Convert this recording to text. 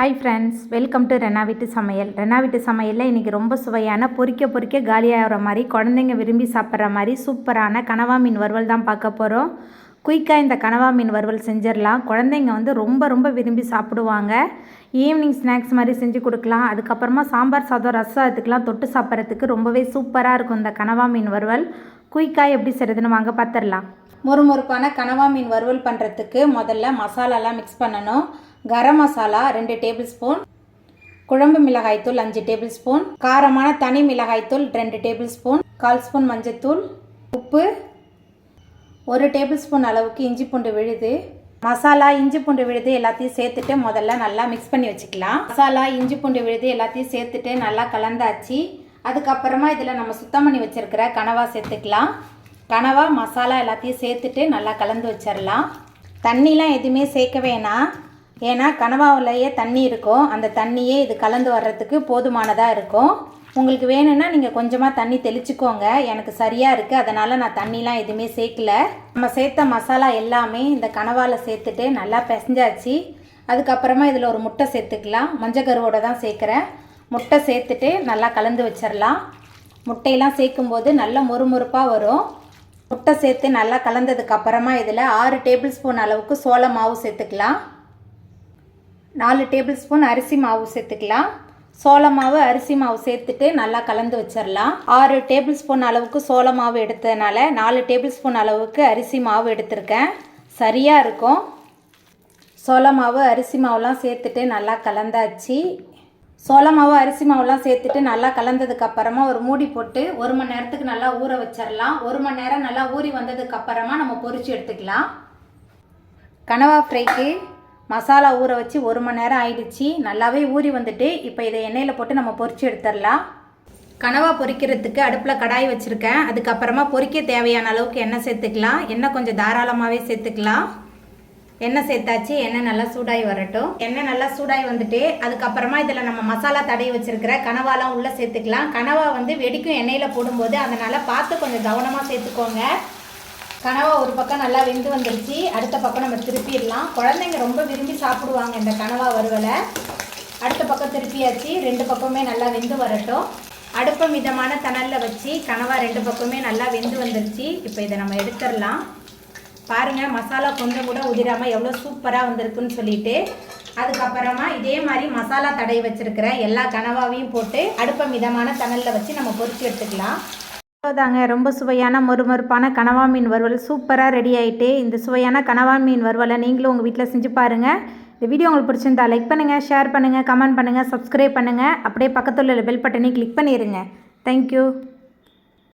Hi friends welcome to Rena வீட்டு சமையல் ரெனா வீட்டு சமையலில் இன்றைக்கி ரொம்ப சுவையான பொறிக்க பொறிக்க காலியாகிற மாதிரி குழந்தைங்க விரும்பி சாப்பிட்ற மாதிரி சூப்பரான கனவா மீன் வறுவல் தான் பார்க்க போகிறோம் குயிக்காக இந்த கனவா மீன் வறுவல் செஞ்சிடலாம். குழந்தைங்க வந்து ரொம்ப ரொம்ப விரும்பி சாப்பிடுவாங்க. ஈவினிங் ஸ்நாக்ஸ் மாதிரி செஞ்சு கொடுக்கலாம். அதுக்கப்புறமா சாம்பார் சாதம் ரசம் அதுக்கெலாம் தொட்டு சாப்பிட்றதுக்கு ரொம்பவே சூப்பராக இருக்கும் இந்த கனவா மீன் வறுவல். குயிக்காக எப்படி செய்கிறதுன்னு வாங்க பார்த்துடலாம் மொறுமொறுப்பான கனவா மீன் வறுவல் பண்ணுறதுக்கு முதல்ல மசாலாலாம் மிக்ஸ் பண்ணணும். கரம் மசாலா ரெண்டு டேபிள் ஸ்பூன் குழம்பு மிளகாய்த்தூள் அஞ்சு டேபிள் ஸ்பூன் காரமான தனி மிளகாய்த்தூள் ரெண்டு டேபிள் ஸ்பூன் கால் ஸ்பூன் மஞ்சத்தூள் உப்பு ஒரு டேபிள் ஸ்பூன் அளவுக்கு இஞ்சி பூண்டு விழுது. மசாலா இஞ்சி பூண்டு விழுது எல்லாத்தையும் சேர்த்துட்டு முதல்ல நல்லா மிக்ஸ் பண்ணி வச்சுக்கலாம். மசாலா இஞ்சி பூண்டு விழுது எல்லாத்தையும் சேர்த்துட்டு நல்லா கலந்தாச்சு. அதுக்கப்புறமா இதில் நம்ம சுத்தம் பண்ணி வச்சுருக்கிற கனவா சேர்த்துக்கலாம். கனவா மசாலா எல்லாத்தையும் சேர்த்துட்டு நல்லா கலந்து வச்சிடலாம் தண்ணிலாம் எதுவுமே சேர்க்க வேணாம். ஏன்னா கனவாவிலேயே தண்ணி இருக்கும். அந்த தண்ணியே இது கலந்து வர்றதுக்கு போதுமானதாக இருக்கும். உங்களுக்கு வேணும்னா நீங்கள் கொஞ்சமாக தண்ணி தெளிச்சுக்கோங்க. எனக்கு சரியாக இருக்குது அதனால் நான் தண்ணிலாம் எதுவுமே சேர்க்கல. நம்ம சேர்த்த மசாலா எல்லாமே இந்த கனவாவில் சேர்த்துட்டு நல்லா பிசைஞ்சாச்சு. அதுக்கப்புறமா இதில் ஒரு முட்டை சேர்த்துக்கலாம். மஞ்சள் கருவோடு தான் சேர்க்குறேன். முட்டை சேர்த்துட்டு நல்லா கலந்து வச்சிடலாம் முட்டையெல்லாம் சேர்க்கும்போது நல்ல மொறுமொறுப்பாக வரும். முட்டை சேர்த்து நல்லா கலந்ததுக்கு அப்புறமா இதில் ஆறு டேபிள் ஸ்பூன் அளவுக்கு சோள மாவு சேர்த்துக்கலாம். நாலு டேபிள் ஸ்பூன் அரிசி மாவு சேர்த்துக்கலாம். சோள மாவு அரிசி மாவு சேர்த்துட்டு நல்லா கலந்து வச்சிடலாம் ஆறு டேபிள் ஸ்பூன் அளவுக்கு சோள மாவு எடுத்ததுனால நாலு டேபிள் ஸ்பூன் அளவுக்கு அரிசி மாவு எடுத்திருக்கேன். சரியாக இருக்கும். சோள மாவு அரிசி மாவுலாம் சேர்த்துட்டு நல்லா கலந்தாச்சு. சோள மாவு அரிசி மாவுலாம் சேர்த்துட்டு நல்லா கலந்ததுக்கு அப்புறமா ஒரு மூடி போட்டு ஒரு மணி நேரத்துக்கு நல்லா ஊற வச்சிடலாம் ஒரு மணி நேரம் நல்லா ஊறி வந்ததுக்கு அப்புறமா நம்ம பொரிச்சு எடுத்துக்கலாம். கனவா ஃப்ரைக்கு மசாலா ஊற வச்சு ஒரு மணி நேரம் ஆயிடுச்சு. நல்லாவே ஊறி வந்துட்டு இப்போ இதை எண்ணெயில் போட்டு நம்ம பொரிச்சு எடுத்துடலாம். கனவா பொரிக்கிறதுக்கு அடுப்பில் கடாய் வச்சுருக்கேன். அதுக்கப்புறமா பொரிக்க தேவையான அளவுக்கு எண்ணெய் சேர்த்துக்கலாம். எண்ணெய் கொஞ்சம் தாராளமாகவே சேர்த்துக்கலாம். எண்ணெய் சேர்த்தாச்சு. எண்ணெய் நல்லா சூடாகி வரட்டும். எண்ணெய் நல்லா சூடாகி வந்துட்டு அதுக்கப்புறமா இதில் நம்ம மசாலா தடவி வச்சிருக்கிற கனவாலாம் உள்ளே சேர்த்துக்கலாம். கனவா வந்து வெடிக்கும் எண்ணெயில் போடும்போது அதனால் பார்த்து கொஞ்சம் கவனமாக சேர்த்துக்கோங்க. கனவா ஒரு பக்கம் நல்லா வெந்து வந்துருச்சு. அடுத்த பக்கம் நம்ம திருப்பிடலாம். குழந்தைங்க ரொம்ப விரும்பி சாப்பிடுவாங்க இந்த கனவா வறுவலை. அடுத்த பக்கம் திருப்பியாச்சு. ரெண்டு பக்கமே நல்லா வெந்து வரட்டும். அடுப்பை மிதமான தணலில் வச்சு கனவா ரெண்டு பக்கமே நல்லா வெந்து வந்துருச்சு. இப்போ இதை நம்ம எடுத்துடலாம். பாருங்கள் மசாலா கொஞ்சம் கூட உதிராமல் எவ்வளோ சூப்பராக வந்திருக்குன்னு சொல்லிட்டு. அதுக்கப்புறமா இதே மாதிரி மசாலா தடையை வச்சுருக்கிறேன் எல்லா கனவாவையும் போட்டு அடுப்பை மிதமான தணலில் வச்சு நம்ம பொரிச்சு எடுத்துக்கலாம். அவ்வளோதாங்க ரொம்ப சுவையான மொறுமொறுப்பான கனவா மீன் வறுவல். சூப்பராக ரெடி ஆகிட்டு இந்த சுவையான கனவா மீன் வறுவலை நீங்களும் உங்கள் வீட்டில் செஞ்சு பாருங்கள் இந்த வீடியோ உங்களுக்கு பிடிச்சிருந்தா லைக் பண்ணுங்கள் ஷேர் பண்ணுங்கள் கமெண்ட் பண்ணுங்கள் சப்ஸ்கிரைப் பண்ணுங்கள் அப்படியே பக்கத்தில் உள்ள பெல் பட்டனையும் கிளிக் பண்ணிடுங்க தேங்க்யூ